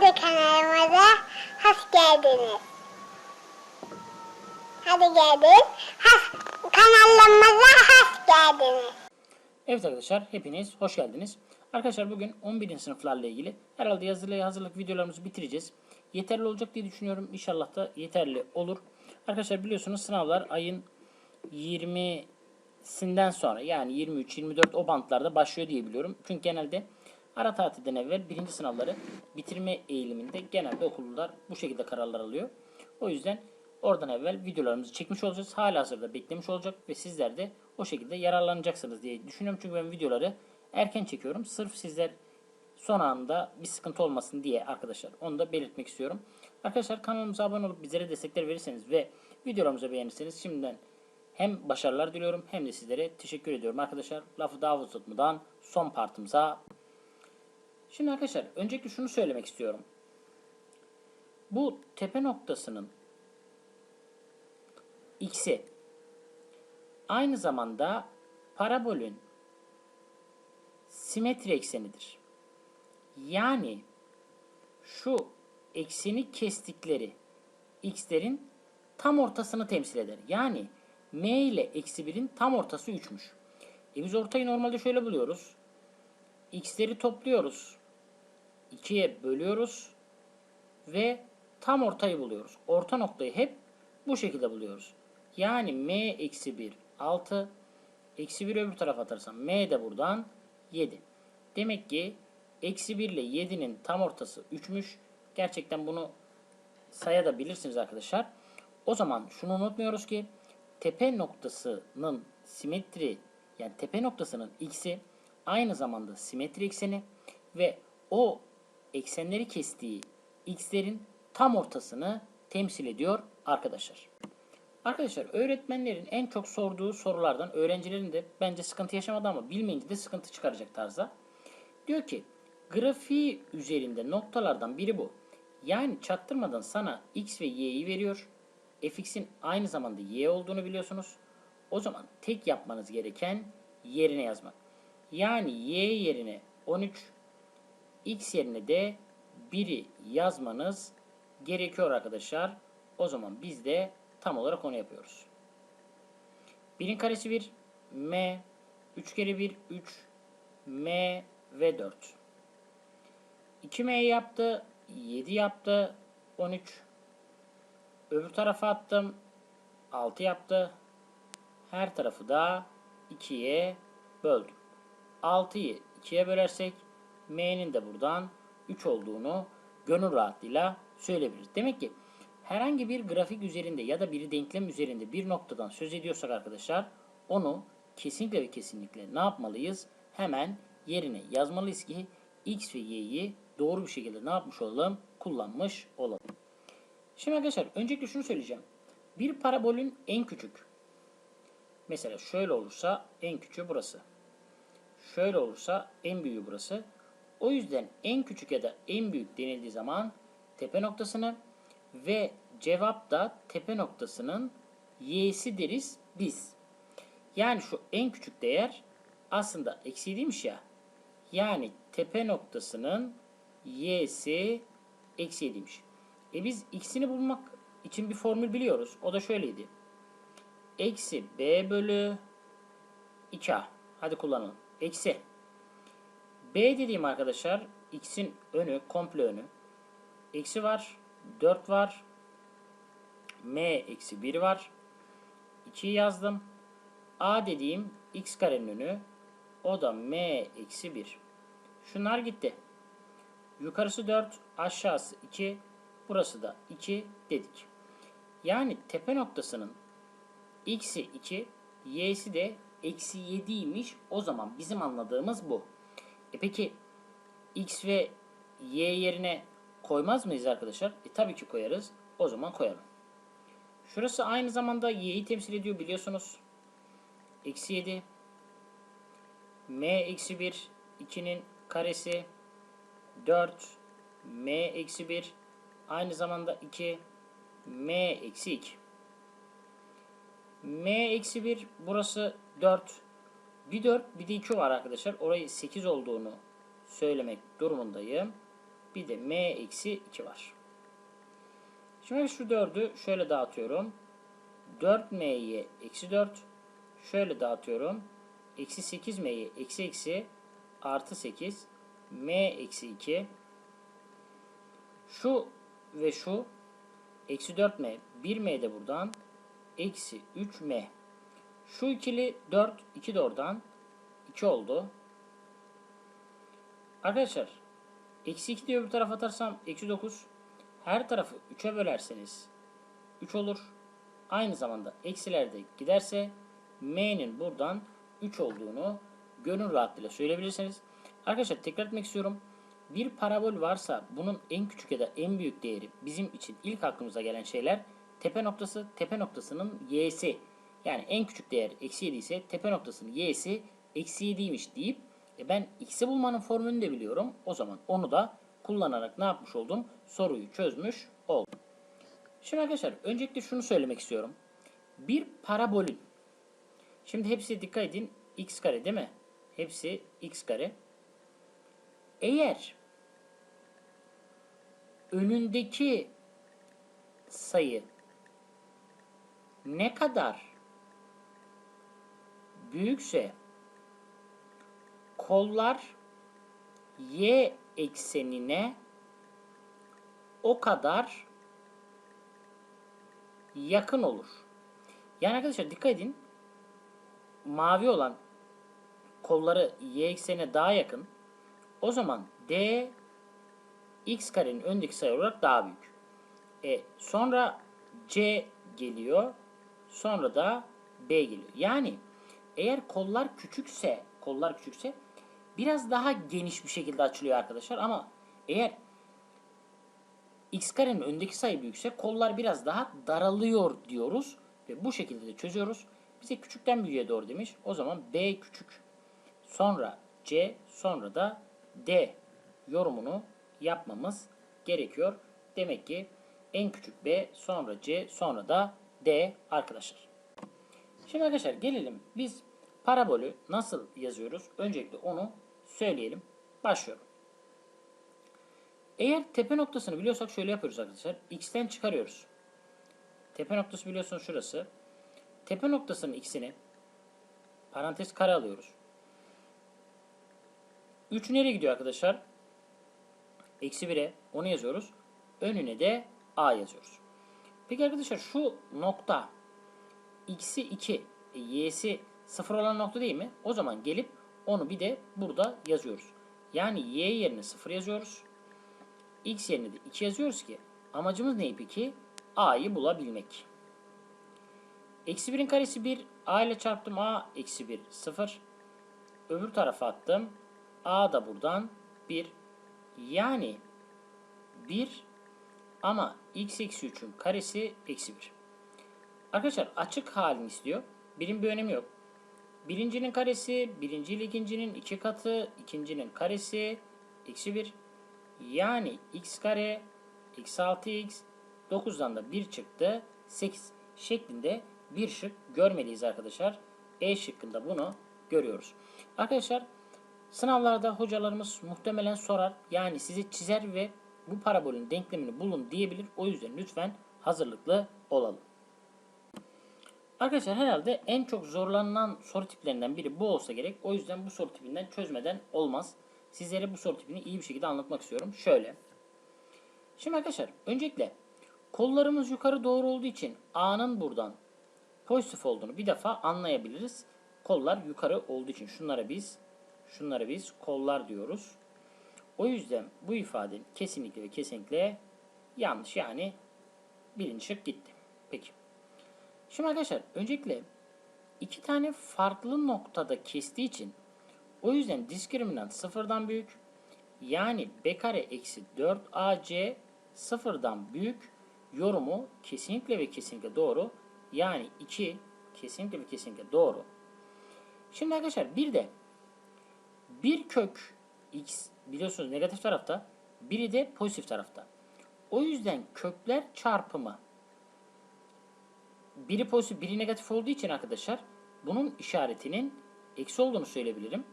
Hadi kanalımıza hoş geldiniz. Hadi geldin. Has, kanalımıza hoş geldiniz. Evet arkadaşlar hepiniz hoş geldiniz. Arkadaşlar bugün 11. sınıflarla ilgili herhalde yazılı hazırlık videolarımızı bitireceğiz. Yeterli olacak diye düşünüyorum. İnşallah da yeterli olur. Arkadaşlar biliyorsunuz sınavlar ayın 20'sinden sonra yani 23-24 o bantlarda başlıyor diye biliyorum. Çünkü genelde ara tatilden evvel birinci sınavları bitirme eğiliminde genelde okullar bu şekilde kararlar alıyor. O yüzden oradan evvel videolarımızı çekmiş olacağız. Hala hazırda beklemiş olacak ve sizler de o şekilde yararlanacaksınız diye düşünüyorum. Çünkü ben videoları erken çekiyorum. Sırf sizler son anda bir sıkıntı olmasın diye arkadaşlar. Onu da belirtmek istiyorum. Arkadaşlar kanalımıza abone olup bizlere destekler verirseniz ve videolarımızı beğenirseniz şimdiden hem başarılar diliyorum hem de sizlere teşekkür ediyorum arkadaşlar. Lafı daha uzatmadan son partımıza. Şimdi arkadaşlar öncelikle şunu söylemek istiyorum. Bu tepe noktasının x'i aynı zamanda parabolün simetri eksenidir. Yani şu ekseni kestikleri x'lerin tam ortasını temsil eder. Yani m ile eksi 1'in tam ortası 3'müş. E biz ortayı normalde şöyle buluyoruz. x'leri topluyoruz. 2'ye bölüyoruz. Ve tam ortayı buluyoruz. Orta noktayı hep bu şekilde buluyoruz. Yani m eksi 1 6. Eksi 1 öbür tarafa atarsam m de buradan 7. Demek ki eksi 1 ile 7'nin tam ortası 3'müş. Gerçekten bunu sayabilirsiniz arkadaşlar. O zaman şunu unutmuyoruz ki tepe noktasının simetri yani tepe noktasının x'i aynı zamanda simetri ekseni ve o eksenleri kestiği x'lerin tam ortasını temsil ediyor arkadaşlar. Arkadaşlar öğretmenlerin en çok sorduğu sorulardan öğrencilerin de bence sıkıntı yaşamadı ama bilmeyince de sıkıntı çıkaracak tarzda. Diyor ki grafiği üzerinde noktalardan biri bu. Yani çaktırmadan sana x ve y'yi veriyor. fx'in aynı zamanda y olduğunu biliyorsunuz. O zaman tek yapmanız gereken yerine yazmak. Yani y yerine 13, x yerine de 1'i yazmanız gerekiyor arkadaşlar. O zaman biz de tam olarak onu yapıyoruz. 1'in karesi 1, m, 3 kere 1, 3, m ve 4. 2m yaptı, 7 yaptı, 13. Öbür tarafa attım, 6 yaptı. Her tarafı da 2'ye böldüm. 6'yı 2'ye bölersek m'nin de buradan 3 olduğunu gönül rahatlığıyla söyleyebiliriz. Demek ki herhangi bir grafik üzerinde ya da bir denklem üzerinde bir noktadan söz ediyorsak arkadaşlar onu kesinlikle ve kesinlikle ne yapmalıyız? Hemen yerine yazmalıyız ki x ve y'yi doğru bir şekilde ne yapmış olalım? Kullanmış olalım. Şimdi arkadaşlar öncelikle şunu söyleyeceğim. Bir parabolün en küçük mesela şöyle olursa en küçüğü burası. Şöyle olursa en büyüğü burası. O yüzden en küçük ya da en büyük denildiği zaman tepe noktasını ve cevap da tepe noktasının y'si deriz biz. Yani şu en küçük değer aslında eksi değilmiş ya. Yani tepe noktasının y'si eksi 7'ymiş. E biz x'ini bulmak için bir formül biliyoruz. O da şöyleydi. Eksi b bölü 2a. Hadi kullanalım. Eksi. B dediğim arkadaşlar x'in önü, komple önü. Eksi var. 4 var. m eksi 1 var. 2'yi yazdım. a dediğim x karenin önü. O da m eksi 1. Şunlar gitti. Yukarısı 4, aşağısı 2, burası da 2 dedik. Yani tepe noktasının x'i 2, y'si de eksi 7'ymiş. O zaman bizim anladığımız bu. E peki x ve y yerine koymaz mıyız arkadaşlar? E tabii ki koyarız. O zaman koyalım. Şurası aynı zamanda y'yi temsil ediyor biliyorsunuz. Eksi 7. m eksi 1 2'nin karesi 4 m eksi 1 aynı zamanda 2 m eksi 2 m eksi 1 burası 4 bir 4 bir de 2 var arkadaşlar orayı 8 olduğunu söylemek durumundayım Bir de m eksi 2 var. Şimdi şu 4'ü şöyle dağıtıyorum. 4m'ye eksi 4. Şöyle dağıtıyorum. Eksi 8m'ye eksi eksi artı 8. m eksi 2. Şu ve şu eksi 4m. 1m de buradan. Eksi 3m. Şu ikili 4. 2 de oradan. 2 oldu. Arkadaşlar eksi 2 diye bir tarafa atarsam eksi 9. Her tarafı 3'e bölerseniz 3 olur. Aynı zamanda eksiler de giderse m'nin buradan 3 olduğunu gönül rahatlığıyla söyleyebilirsiniz. Arkadaşlar tekrar etmek istiyorum. Bir parabol varsa bunun en küçük ya da en büyük değeri bizim için ilk aklımıza gelen şeyler tepe noktası, tepe noktasının y'si. Yani en küçük değer eksi 7 ise tepe noktasının y'si eksi 7'ymiş deyip e ben x'i bulmanın formülünü de biliyorum. O zaman onu da kullanarak ne yapmış oldum? Soruyu çözmüş oldum. Şimdi arkadaşlar öncelikle şunu söylemek istiyorum. Bir parabolün Şimdi hepsi dikkat edin x kare değil mi? Hepsi x kare. Eğer önündeki sayı ne kadar büyükse kollar y eksenine o kadar yakın olur. Yani arkadaşlar dikkat edin. Mavi olan kolları y eksenine daha yakın. O zaman d x karenin öndeki sayı olarak daha büyük. E, sonra c geliyor. Sonra da b geliyor. Yani eğer kollar küçükse, kollar küçükse biraz daha geniş bir şekilde açılıyor arkadaşlar ama eğer x karenin öndeki sayı büyükse kollar biraz daha daralıyor diyoruz ve bu şekilde de çözüyoruz. Bize küçükten büyüğe doğru demiş. O zaman b küçük. Sonra c, sonra da d yorumunu yapmamız gerekiyor. Demek ki en küçük b, sonra c, sonra da d arkadaşlar. Şimdi arkadaşlar gelelim biz parabolü nasıl yazıyoruz? Öncelikle onu söyleyelim. Başlıyorum. Eğer tepe noktasını biliyorsak şöyle yapıyoruz arkadaşlar. X'ten çıkarıyoruz. Tepe noktası biliyorsunuz şurası. Tepe noktasının x'ini parantez kare alıyoruz. 3 nereye gidiyor arkadaşlar? Eksi 1'e onu yazıyoruz. Önüne de a yazıyoruz. Peki arkadaşlar şu nokta x'i 2, e, y'si 0 olan nokta değil mi? O zaman gelip onu bir de burada yazıyoruz. Yani y yerine 0 yazıyoruz. x yerine de 2 yazıyoruz ki amacımız ne peki? a'yı bulabilmek. Eksi 1'in karesi 1. a ile çarptım a eksi 1 0. Öbür tarafa attım. a da buradan 1. Yani 1 ama x eksi 3'ün karesi eksi 1. Arkadaşlar açık halini istiyor. Birin bir önemi yok. Birincinin karesi, birinci ile ikincinin iki katı, ikincinin karesi, eksi 1. Yani x kare, eksi 6x, 9'dan da 1 çıktı, 8 şeklinde bir şık görmeliyiz arkadaşlar. E şıkkında bunu görüyoruz. Arkadaşlar sınavlarda hocalarımız muhtemelen sorar. Yani sizi çizer ve bu parabolün denklemini bulun diyebilir. O yüzden lütfen hazırlıklı olalım. Arkadaşlar herhalde en çok zorlanılan soru tiplerinden biri bu olsa gerek. O yüzden bu soru tipinden çözmeden olmaz. Sizlere bu soru tipini iyi bir şekilde anlatmak istiyorum. Şöyle. Şimdi arkadaşlar öncelikle kollarımız yukarı doğru olduğu için A'nın buradan pozitif olduğunu bir defa anlayabiliriz. Kollar yukarı olduğu için şunlara biz şunlara biz kollar diyoruz. O yüzden bu ifade kesinlikle ve kesinlikle yanlış. Yani birinci şık gitti. Peki. Şimdi arkadaşlar öncelikle iki tane farklı noktada kestiği için o yüzden diskriminant sıfırdan büyük. Yani b kare eksi 4ac sıfırdan büyük yorumu kesinlikle ve kesinlikle doğru. Yani 2 kesinlikle ve kesinlikle doğru. Şimdi arkadaşlar bir de bir kök x biliyorsunuz negatif tarafta biri de pozitif tarafta. O yüzden kökler çarpımı biri pozitif biri negatif olduğu için arkadaşlar bunun işaretinin eksi olduğunu söyleyebilirim.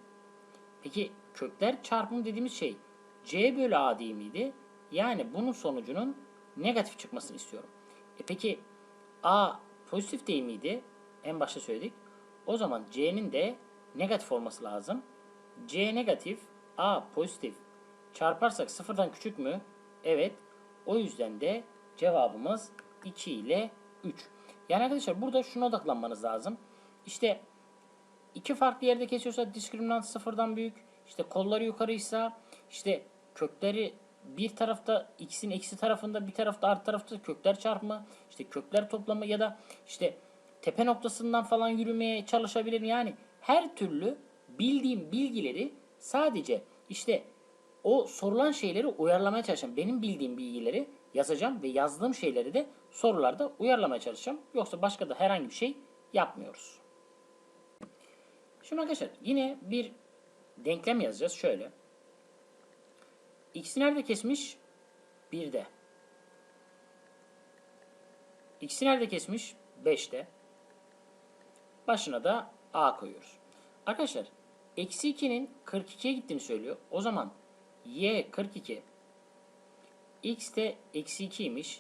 Peki kökler çarpımı dediğimiz şey C bölü A değil miydi? Yani bunun sonucunun negatif çıkmasını istiyorum. E peki A pozitif değil miydi? En başta söyledik. O zaman C'nin de negatif olması lazım. C negatif, A pozitif. Çarparsak sıfırdan küçük mü? Evet. O yüzden de cevabımız 2 ile 3. Yani arkadaşlar burada şuna odaklanmanız lazım. İşte iki farklı yerde kesiyorsa diskriminant sıfırdan büyük. İşte kolları yukarıysa işte kökleri bir tarafta x'in eksi tarafında bir tarafta artı tarafta kökler çarpımı işte kökler toplamı ya da işte tepe noktasından falan yürümeye çalışabilirim. Yani her türlü bildiğim bilgileri sadece işte o sorulan şeyleri uyarlamaya çalışacağım. Benim bildiğim bilgileri yazacağım ve yazdığım şeyleri de sorularda uyarlamaya çalışacağım. Yoksa başka da herhangi bir şey yapmıyoruz. Şimdi arkadaşlar yine bir denklem yazacağız. Şöyle. X'i nerede kesmiş? 1'de. X'i nerede kesmiş? 5'te. Başına da A koyuyoruz. Arkadaşlar eksi 2'nin 42'ye gittiğini söylüyor. O zaman Y 42 X de eksi 2'ymiş.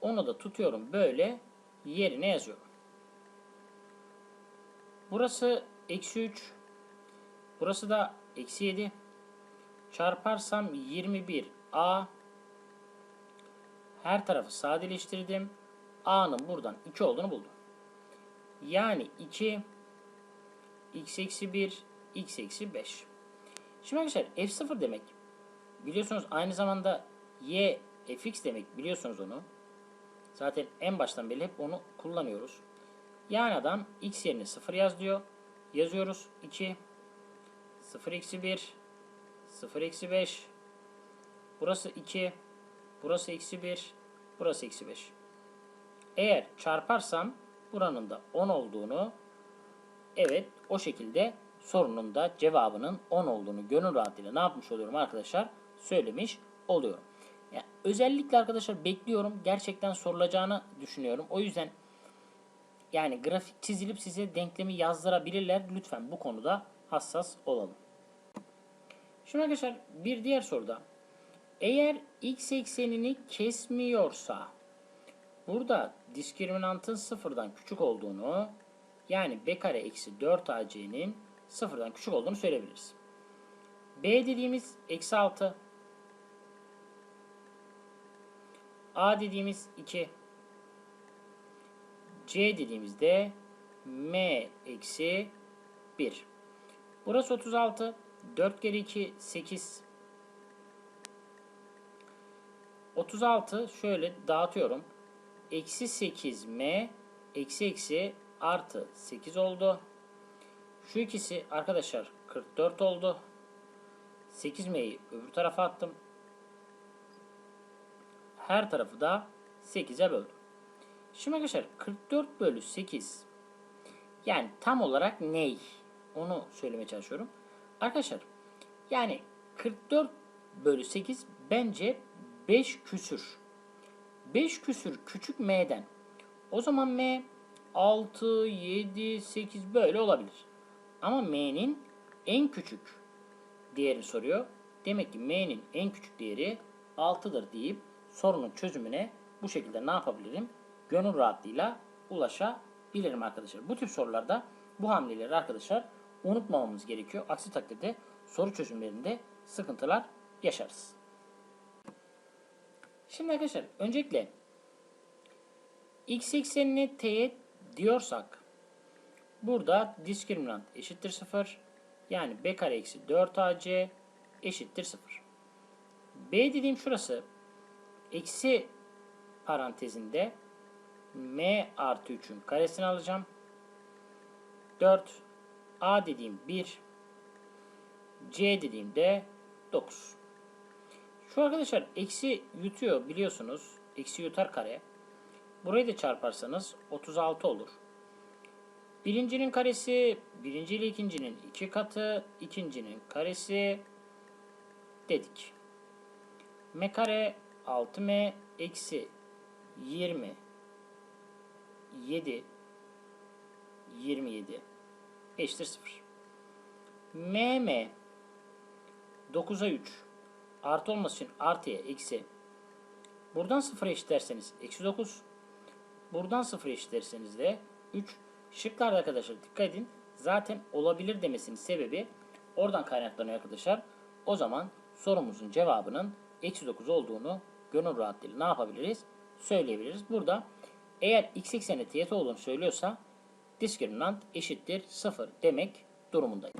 Onu da tutuyorum böyle yerine yazıyorum. Burası eksi 3. Burası da eksi 7. Çarparsam 21 A. Her tarafı sadeleştirdim. A'nın buradan 2 olduğunu buldum. Yani 2 x eksi 1 x eksi 5. Şimdi arkadaşlar f0 demek biliyorsunuz aynı zamanda y fx demek biliyorsunuz onu. Zaten en baştan beri hep onu kullanıyoruz. Yani adam x yerine 0 yaz diyor. Yazıyoruz 2 0 eksi 1 0 eksi 5 Burası 2 Burası eksi 1 Burası eksi 5 Eğer çarparsam buranın da 10 olduğunu evet o şekilde sorunun da cevabının 10 olduğunu gönül rahatlığıyla ne yapmış oluyorum arkadaşlar? Söylemiş oluyorum. Özellikle arkadaşlar bekliyorum. Gerçekten sorulacağını düşünüyorum. O yüzden yani grafik çizilip size denklemi yazdırabilirler. Lütfen bu konuda hassas olalım. Şimdi arkadaşlar bir diğer soruda eğer x eksenini kesmiyorsa burada diskriminantın sıfırdan küçük olduğunu yani b kare eksi 4ac'nin sıfırdan küçük olduğunu söyleyebiliriz. b dediğimiz eksi 6 a dediğimiz 2 c dediğimizde m eksi 1 burası 36 4 kere 2 8 36 şöyle dağıtıyorum. Eksi 8m eksi eksi artı 8 oldu. Şu ikisi arkadaşlar 44 oldu. 8m'yi öbür tarafa attım. Her tarafı da 8'e böldüm. Şimdi arkadaşlar 44 bölü 8 yani tam olarak ney? Onu söylemeye çalışıyorum. Arkadaşlar yani 44 bölü 8 bence 5 küsür. 5 küsür küçük m'den. O zaman m 6, 7, 8 böyle olabilir. Ama m'nin en küçük değeri soruyor. Demek ki m'nin en küçük değeri 6'dır deyip sorunun çözümüne bu şekilde ne yapabilirim? Gönül rahatlığıyla ulaşabilirim arkadaşlar. Bu tip sorularda bu hamleleri arkadaşlar unutmamamız gerekiyor. Aksi takdirde soru çözümlerinde sıkıntılar yaşarız. Şimdi arkadaşlar öncelikle x eksenini teğet diyorsak burada diskriminant eşittir 0 yani b kare eksi 4ac eşittir 0. b dediğim şurası eksi parantezinde m artı 3'ün karesini alacağım. 4 a dediğim 1 c dediğimde 9. Şu arkadaşlar eksi yutuyor biliyorsunuz. Eksi yutar kare. Burayı da çarparsanız 36 olur. Birincinin karesi birinci ile ikincinin iki katı. ikincinin karesi dedik. M kare 6M eksi 20 7 27 eşittir 0. MM 9'a 3 artı olması için artıya eksi. Buradan sıfıra eşit derseniz eksi 9. Buradan sıfıra eşit derseniz de 3. Şıklarda arkadaşlar dikkat edin. Zaten olabilir demesinin sebebi oradan kaynaklanıyor arkadaşlar. O zaman sorumuzun cevabının eksi 9 olduğunu gönül rahatlığıyla ne yapabiliriz? Söyleyebiliriz. Burada eğer x ekseni teğet olduğunu söylüyorsa diskriminant eşittir 0 demek durumundayım.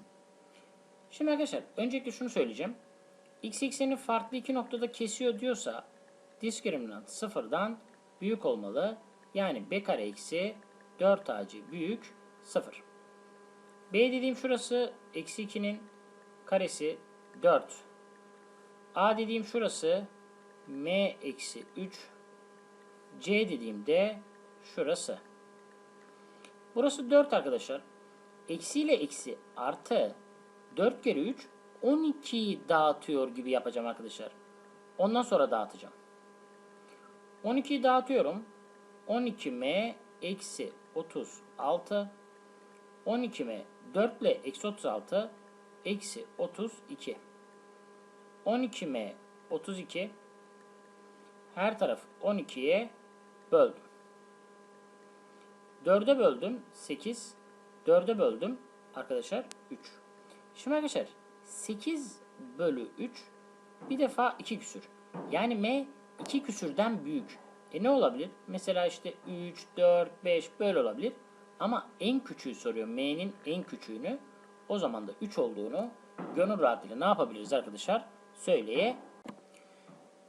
Şimdi arkadaşlar öncelikle şunu söyleyeceğim. X ekseni farklı iki noktada kesiyor diyorsa diskriminant sıfırdan büyük olmalı. Yani b kare eksi 4ac büyük 0. b dediğim şurası eksi 2'nin karesi 4. a dediğim şurası m eksi 3. c dediğimde şurası. Burası 4 arkadaşlar. Eksi ile eksi artı 4 kere 3 12'yi dağıtıyor gibi yapacağım arkadaşlar. Ondan sonra dağıtacağım. 12'yi dağıtıyorum. 12m eksi 36 12m 4 ile eksi 36 eksi 32 12m 32 her taraf 12'ye böldüm. 4'e böldüm 8 4'e böldüm arkadaşlar 3 Şimdi arkadaşlar 8 bölü 3 bir defa 2 küsür. Yani m 2 küsürden büyük. E ne olabilir? Mesela işte 3, 4, 5 böyle olabilir. Ama en küçüğü soruyor. M'nin en küçüğünü. O zaman da 3 olduğunu gönül rahatlığıyla ne yapabiliriz arkadaşlar? Söyleye.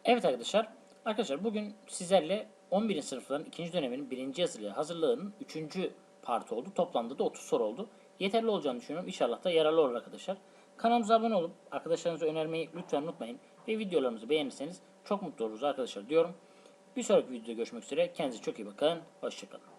Evet arkadaşlar. Arkadaşlar bugün sizlerle 11. sınıfların 2. döneminin 1. yazılı hazırlığının 3. partı oldu. Toplamda da 30 soru oldu. Yeterli olacağını düşünüyorum. İnşallah da yararlı olur arkadaşlar. Kanalımıza abone olup arkadaşlarınıza önermeyi lütfen unutmayın. Ve videolarımızı beğenirseniz çok mutlu oluruz arkadaşlar diyorum. Bir sonraki videoda görüşmek üzere. Kendinize çok iyi bakın. Hoşçakalın.